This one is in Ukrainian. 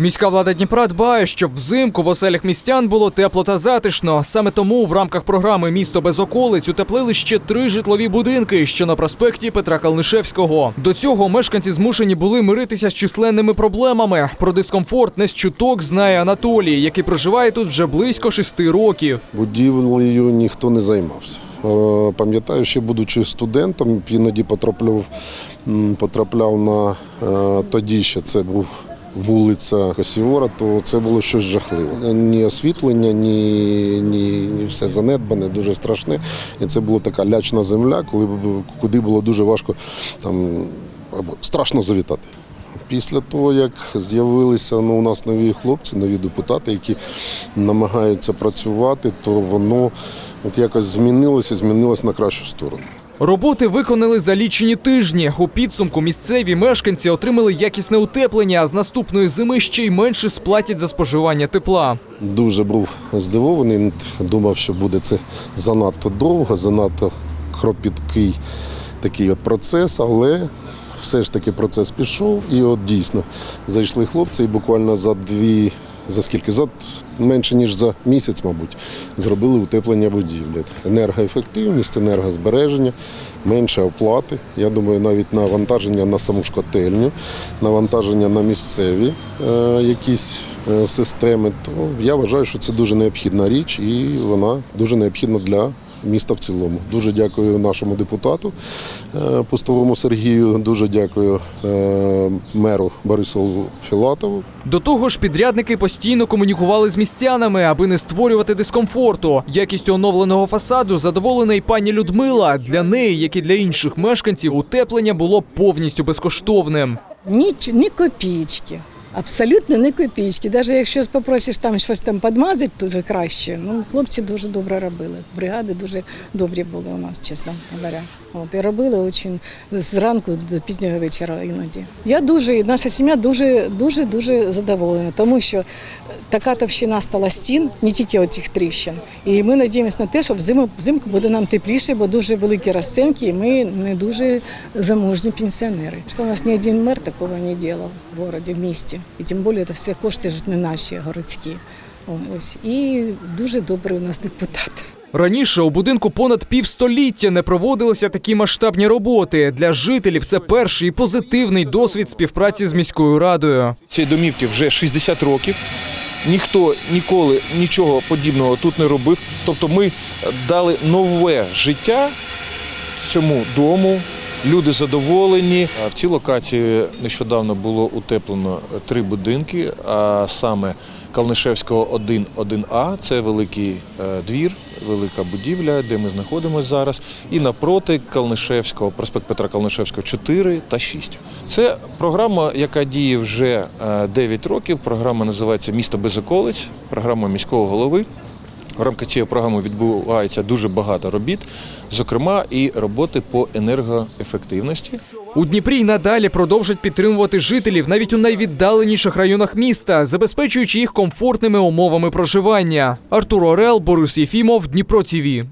Міська влада Дніпра дбає, щоб взимку в оселях містян було тепло та затишно. Саме тому в рамках програми Місто без околиць утеплили ще три житлові будинки, що на проспекті Петра Калнишевського. До цього мешканці змушені були миритися з численними проблемами. Про дискомфорт не з чуток знає Анатолій, який проживає тут вже близько шести років. Будівлею ніхто не займався. Е, Пам'ятаю, ще будучи студентом, іноді потрапляв, потрапляв на е, тоді ще це був вулиця Косівора, то це було щось жахливе. Ні освітлення, ні, ні, ні все занедбане, дуже страшне. І це була така лячна земля, коли куди було дуже важко там або страшно завітати. Після того, як з'явилися ну, у нас нові хлопці, нові депутати, які намагаються працювати, то воно от якось змінилося, змінилося на кращу сторону. Роботи виконали за лічені тижні. У підсумку місцеві мешканці отримали якісне утеплення, а з наступної зими ще й менше сплатять за споживання тепла. Дуже був здивований, думав, що буде це занадто довго, занадто кропіткий такий от процес, але все ж таки процес пішов. І от дійсно зайшли хлопці і буквально за дві, за скільки? За менше ніж за місяць, мабуть, зробили утеплення будівлі. Енергоефективність, енергозбереження, менше оплати. Я думаю, навіть навантаження на саму ж котельню, навантаження на місцеві е, якісь е, системи. То я вважаю, що це дуже необхідна річ і вона дуже необхідна для міста в цілому. Дуже дякую нашому депутату е, Пустовому Сергію. Дуже дякую е, меру Борисову Філатову. До того ж, підрядники постійно комунікували з містянами, аби не створювати дискомфорту. Якістю оновленого фасаду задоволена й пані Людмила. Для неї, як і для інших мешканців, утеплення було повністю безкоштовним. Ніч, ні копійки. Абсолютно не копійки. Навіть якщо попросиш там щось там підмазати, вже краще. Ну, хлопці дуже добре робили. Бригади дуже добрі були у нас, чесно говоря. От, і робили дуже зранку до пізнього вечора іноді. Я дуже, наша сім'я дуже, дуже, дуже задоволена, тому що така товщина стала стін, не тільки оцих тріщин. І ми надіємося на те, що взимку буде нам тепліше, бо дуже великі розцінки, і ми не дуже заможні пенсіонери. Що у нас ні один мер такого не робив в місті, І тим більше це все кошти ж не наші, городські. Ось. І дуже добрий у нас депутат. Раніше у будинку понад півстоліття не проводилися такі масштабні роботи. Для жителів це перший і позитивний досвід співпраці з міською радою. Цій домівці вже 60 років. Ніхто ніколи нічого подібного тут не робив. Тобто ми дали нове життя цьому дому. Люди задоволені. В цій локації нещодавно було утеплено три будинки, а саме Калнишевського 1, 1А це великий е, двір, велика будівля, де ми знаходимося зараз. І напроти Калнишевського, проспект Петра Калнишевського 4 та 6. Це програма, яка діє вже е, 9 років. Програма називається Місто без околиць, програма міського голови. В рамках цієї програми відбувається дуже багато робіт, зокрема і роботи по енергоефективності. У Дніпрі й надалі продовжать підтримувати жителів навіть у найвіддаленіших районах міста, забезпечуючи їх комфортними умовами проживання. Артур Орел, Борис Єфімов, Дніпро ТІВІ.